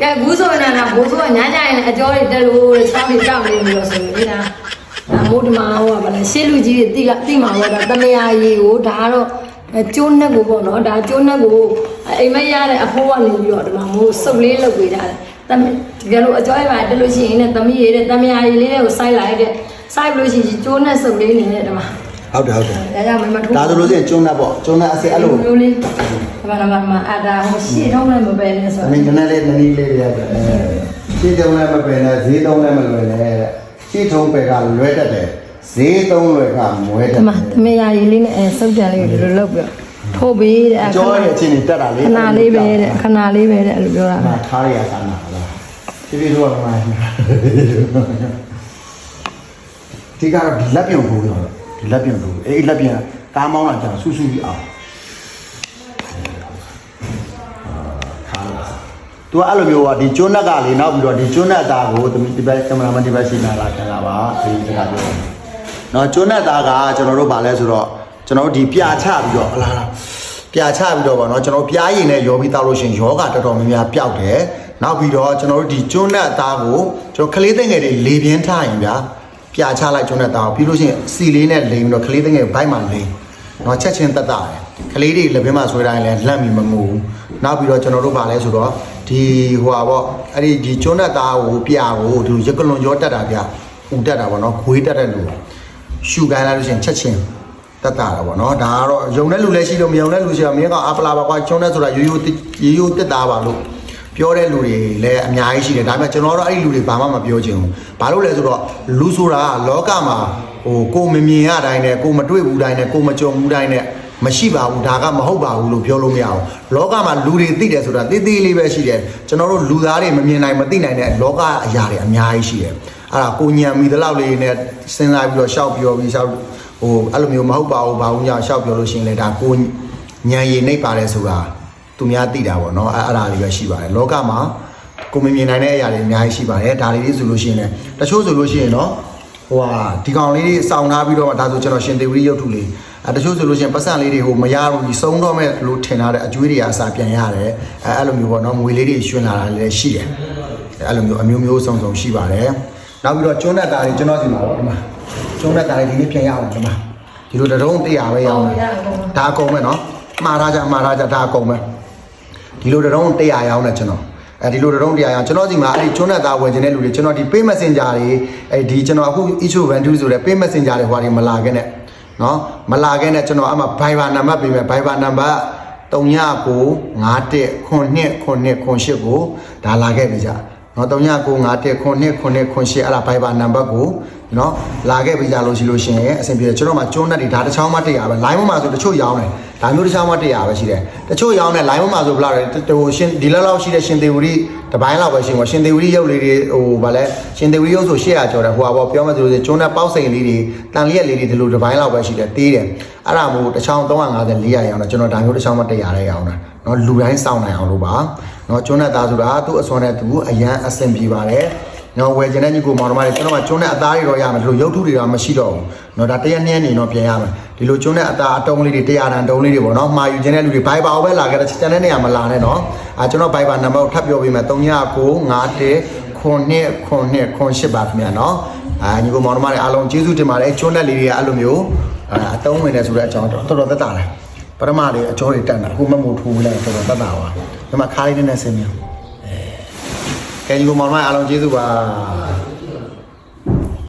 ကဲဘူးဆိုရင်တော့ဘိုးဆိုကညာကြရင်အကျော်တွေတက်လို့တဲ့ဆောင်းတွေတောက်နေပြီးတော့ဆိုရင်ဒါဒါမိုးဒီမှာဟိုကဗလဲရှေ့လူကြီးတွေတိကတိမှာပေါ့ဒါတမယာရီကိုဒါကတော့အဲကျိုးနှက်ကိုပေါ့နော်ဒါကျိုးနှက်ကိုအိမ်မက်ရတဲ့အဖိုးကနေပြီးတော့ဒီမှာမိုးစုပ်လေးလုပ်ပေးကြတယ်တမတကယ်လို့အကျော်ရပါတက်လို့ရှိရင်လည်းတမီးရတဲ့တမယာရီလေးတွေကိုစိုက်လိုက်တဲ့စိုက်လို့ရှိရင်ကျိုးနှက်စုပ်လေးနေနဲ့ဒီမှာ ဟုတ်တယ်ဟုတ်တယ်ဒါကြောင့်မမထိုးဒါဆိုလို့ရှိရင်ကျုံးနဲ့ပေါ့ကျုံးနဲ့အစစ်အဲ့လိုမျိုးလေးဘာမှမမအတာဟိုရှေ့တော့လည်းမပဲနဲ့ဆိုအမင်းကနလေးနည်းနည်းလေးတွေရတယ်ရှင်းတုံးလည်းမပယ်နဲ့ဈေးတုံးလည်းမလွယ်နဲ့ရှင်းထုံးပယ်ကလွဲတတ်တယ်ဈေးတုံးလွယ်ကမွဲတဒီတ်မှာသမီးယာရီလေးနဲ့အဲစုပ်ကြံလေးကိုဒီလိုလုပ်ပြီးထိုးပေးတဲ့အခါကြောရဲ့အချင်းတက်တာလေခဏလေးပဲတဲ့ခဏလေးပဲတဲ့အဲ့လိုပြောတာမှာထားရရတာနာလားဒီလိုတော့မှဒီကတော့ဒီလက်ပြုံထိုးရော ဒီလက်ပြုံထိုးအေးလက်ပြုံကားမောင်းလာကြဆူဆူပြီးအောင်သူကအဲ့လိုမျိုးကဒီကျွန်းနက်ကလေနောက်ပြီးတော့ဒီကျွန်းနက်သားကိုသမီးဒီဘက်ကင်မရာမန်ဒီဘက်ရှိလာလာခံလာပါဒီစကားပြော။နော်ကျွန်းနက်သားကကျွန်တော်တို့ဗာလဲဆိုတော့ကျွန်တော်တို့ဒီပြာချပြီးတော့ဟလာလားပြာချပြီးတော့ဗောနော်ကျွန်တော်ပြားရည်နဲ့ရောပြီးတောက်လို့ရှိရင်ယောဂတော်တော်များများပျောက်တယ်။နောက်ပြီးတော့ကျွန်တော်တို့ဒီကျွန်းနက်သားကိုကျွန်တော်ကလေးသိငယ်တွေလေပြင်းထားရင်ဗျာ ပြာချလိုက်ကျွန်းနက်သားကိုပြီးလို့ရှိရင်စီလေးနဲ့လိမ်ပြီးတော့ကလေးသိငယ်ဘိုက်မှာလိမ်နော်ချက်ချင်းတက်တာတယ်ကလေးတွေလက်ဘင်းမှာဆွဲတိုင်းလဲလန့်ပြီးမငိုဘူးနောက်ပြီးတော့ကျွန်တော်တို့ဗာလဲဆိုတော့ဒီဟိုပါပေါ့အဲ့ဒီဒီကျွန်းနဲ့သားကိုပြကိုဒီရက်ကလွန်ကြောတက်တာဗျဦးတက်တာပေါ့နော်ခွေးတက်တဲ့လူရှူကန်လိုက်လို့ရှိရင်ချက်ချင်းတက်တာတာပေါ့နော်ဒါကတော့ယုံတဲ့လူလည်းရှိလို့မယုံတဲ့လူရှိတော့မင်းကအပလာပါကွာကျွန်းနဲ့ဆိုတာရိုးရိုးရိုးရိုးတက်တာပါလို့ ပြောတဲ့လူတွေလည်းအများကြီးရှိတယ်ဒါပေမဲ့ကျွန်တော်တို့အဲ့ဒီလူတွေဘာမှမပြောချင်ဘူးဘာလို့လဲဆိုတော့လူဆိုတာကလောကမှာဟိုကိုမမြင်ရတိုင်းနဲ့ကိုမတွေ့ဘူးတိုင်းနဲ့ကိုမကြုံဘူးတိုင်းနဲ့မရှိပါဘူးဒါကမဟုတ်ပါဘူးလို့ပြောလို့မရဘူးလောကမှာလူတွေသိတယ်ဆိုတာသိသိလေးပဲရှိတယ်ကျွန်တော်တို့လူသားတွေမမြင်နိုင်မသိနိုင်တဲ့လောကအရာတွေအများကြီးရှိတယ်အဲ့ဒါကိုညံမိသလောက်လေးနဲ့စဉ်းစားပြီးတော့ရှောက်ပြောပြီးရှောက်ဟိုအဲ့လိုမျိုးမဟုတ်ပါဘူးဘာဘူးညာရှောက်ပြောလို့ရှိရင်လည်းဒါကိုညံရည်နှိပ်ပါတယ်ဆိုတာ သူများသိတာပေါ့နော်အဲ့အဲ့ဒါလေးပဲရှိပါတယ်လောကမှာကိုမမြင်နိုင်တဲ့အရာတွေအများကြီးရှိပါတယ်ဒါလေးတွေဆိုလို့ရှိရင်လည်းတချို့ဆိုလို့ရှိရင်တော့ဟိုဟာဒီကောင်လေးတွေစောင်းထားပြီးတော့မှဒါဆိုကျွန်တော်ရှင်သေဝရီရုပ်ထုလေးအဲတချို့ဆိုလို့ရှိရင်ပတ်စံလေးတွေဟိုမရဘူးကြီးစုံတော့မဲ့လို့ထင်ထားတဲ့အကျွေးတွေအစားပြန်ရတယ်အဲအဲ့လိုမျိုးပေါ့နော်ငွေလေးတွေရွှင်လာတာလည်းရှိတယ်အဲအဲ့လိုမျိုးအမျိုးမျိုးစုံစုံရှိပါတယ်နောက်ပြီးတော့ကျွန်းတက်သားတွေကျွန်တော်စီမှာပေါ့ဒီမှာကျွန်းတက်သားတွေဒီနေ့ပြန်ရအောင်ဒီမှာဒီလိုတရုံး100ပဲရအောင်ဒါအကုန်ပဲနော်မှားထားကြမှားထားကြဒါအကုန်ပဲ ဒီလိုတရုံး100ရောင်းတယ်ကျွန်တော်အဲဒီလိုတရုံး100ရောင်းကျွန်တော်ဒီမှာအဲ့ဒီကျွန်းနဲ့သားဝင်ခြင်းတဲ့လူတွေကျွန်တော်ဒီ pay messenger တွေအဲဒီကျွန်တော်အခု issue value ဆိုတဲ့ pay messenger တွေဟိုဟာတွေမလာခဲ့နဲ့နော်မလာခဲ့နဲ့ကျွန်တော်အမှ Viber နံပါတ်ပေးမယ် Viber နံပါတ်39951998ကိုဒါလာခဲ့ပြီကြနော်39951998အဲ့ဒါ Viber နံပါတ်ကို နော်လာခဲ့ပြီကြလို့ရှိလို့ရှိရင်အဆင်ပြေတယ်ကျွန်တော်မှကျွန်းနဲ့တွေဒါတစ်ချောင်းမှ100ပဲ line မှာဆိုတချို့ရောင်းတယ်ဒါမျိုးတစ်ချောင်းမှ100ပဲရှိတယ်တချို့ရောင်းတယ် line မှာဆိုဘယ်လောက်လဲဟိုရှင်ဒီလောက်လောက်ရှိတဲ့ရှင်သေးဝရီတပိုင်းလောက်ပဲရှင်ပေါ့ရှင်သေးဝရီရုပ်လေးတွေဟိုဗာလဲရှင်သေးဝရီရုပ်ဆို800ကျော်တယ်ဟိုပါပေါ့ပြောမှဆိုလို့ကျွန်းနဲ့ပေါက်စိန်လေးတွေတန်လျက်လေးတွေဒီလိုတပိုင်းလောက်ပဲရှိတယ်တေးတယ်အဲ့ဒါမို့တစ်ချောင်း350 400ရောင်းတယ်ကျွန်တော်ဒါမျိုးတစ်ချောင်းမှ100ရဲရောင်းတာနော်လူတိုင်းစောင့်နိုင်အောင်လို့ပါနော်ကျွန်းနဲ့သားဆိုတာသူ့အစွမ်းနဲ့သူအရန်အဆင်ပြေပါတယ် နော်ဝယ်ကျင်တဲ့ညီကိုမောင်နှမတွေကျွန်တော်ကကျွန်းနဲ့အသားတွေတော့ရမယ်ဒီလိုရုပ်ထုတွေတော့မရှိတော့ဘူးနော်ဒါတရက်နှစ်ရက်နေတော့ပြန်ရမယ်ဒီလိုကျွန်းနဲ့အသားအတုံးလေးတွေ100တန်တုံးလေးတွေပေါ့နော်မှာယူခြင်းတဲ့လူတွေဘိုင်ဘာကိုပဲလာခဲ့တဲ့ချန်တဲ့နေရာမှာလာနေနော်အာကျွန်တော်ဘိုင်ဘာနံပါတ်ကိုထပ်ပြောပေးမယ်3995ခုနှစ်ခုနှစ်ခုရှစ်ပါခင်ဗျာနော်အာညီကိုမောင်နှမတွေအားလုံးကျေးဇူးတင်ပါတယ်ကျွန်းနဲ့လေးတွေကအဲ့လိုမျိုးအာအတုံးဝင်နေဆိုတဲ့အကြောင်းတော်တော်သက်သာတယ်ပထမလေးအကျော်တွေတက်တာအခုမမို့ထိုးလိုက်တော်တော်သက်သာပါဒီမှာခါးလေးနဲ့ဆင်းနေအဲ ကဲညီကိုမောင်နှမအားလုံးကျေးဇူးပါ